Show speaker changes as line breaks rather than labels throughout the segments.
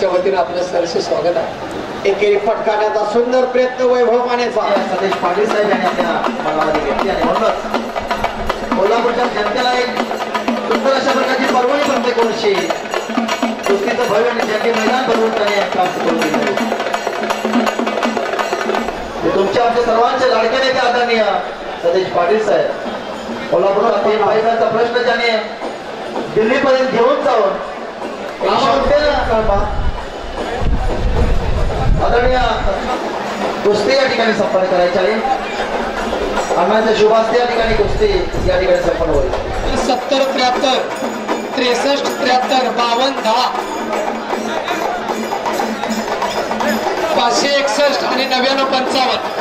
च्या वतीनं आपलं सरस स्वागत आहे.
एकेरी फटकाण्याचा सुंदर प्रयत्न वैभव मानेचा.
सतीश पाटील साहेब यांनी आपल्या मनामध्ये घेतली आणि म्हणूनच कोल्हापूरच्या जनतेला एक सुंदर अशा प्रकारची पर्वणी प्रत्येक वर्षी कुस्तीचं भव्य आणि जंगी मैदान बनवून त्याने काम करून दिलं तुमच्या आमच्या सर्वांचे लाडके नेते आदरणीय सतीश पाटील साहेब तीन पायसाचा प्रश्न ज्याने दिल्लीपर्यंत घेऊन जाऊन आदरणीय कुस्ती या ठिकाणी संपन्न करायची आहे. अण्णांच्या शुभास्ते या ठिकाणी कुस्ती या ठिकाणी संपन्न होईल.
सत्तर त्र्याहत्तर त्रेसष्ट त्र्याहत्तर बावन्न दहा. पाचशे एकसष्ट आणि नव्याण्णव पंचावन्न.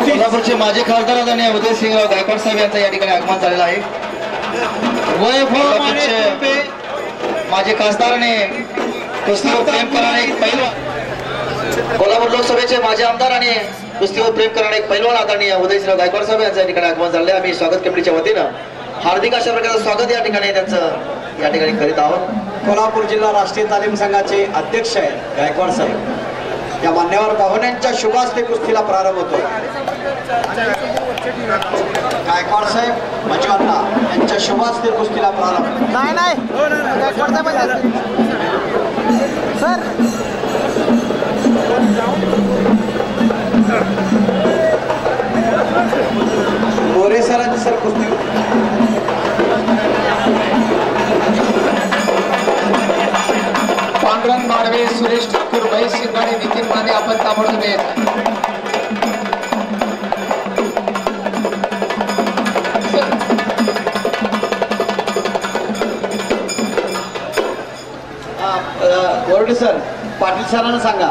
कोल्हापूरचे माजी खासदार आदरणीय उदयसिंहराव गायकवाड साहेब यांचं या ठिकाणी आगमन झालेलं आहे. माजी खासदाराने कुस्तीवर प्रेम करणारे एक पैलवान. कोल्हापूर लोकसभेचे माजी आमदार आणि कुस्तीवर प्रेम करणारे एक पैलवान आदरणीय उदयसिंहराव गायकवाड साहेब यांचं या ठिकाणी आगमन आहे आम्ही स्वागत कमिटीच्या वतीनं हार्दिक अशा प्रकारचं स्वागत या ठिकाणी त्यांचं या ठिकाणी करीत आहोत.
कोल्हापूर जिल्हा राष्ट्रीय तालीम संघाचे अध्यक्ष आहेत गायकवाड साहेब. या मान्यवर पाहुण्यांच्या शुभास्ते कुस्तीला प्रारंभ होतो. गायकवाड साहेब मजवांना यांच्या शुभास्ते कुस्तीला प्रारंभ.
नाही नाही.
पांडुरंग माडवे सुरेश ठाकूर महेश शिंगाडे नितीन माने आपण ताबडतोब येत
सर पाटील सरांना सांगा.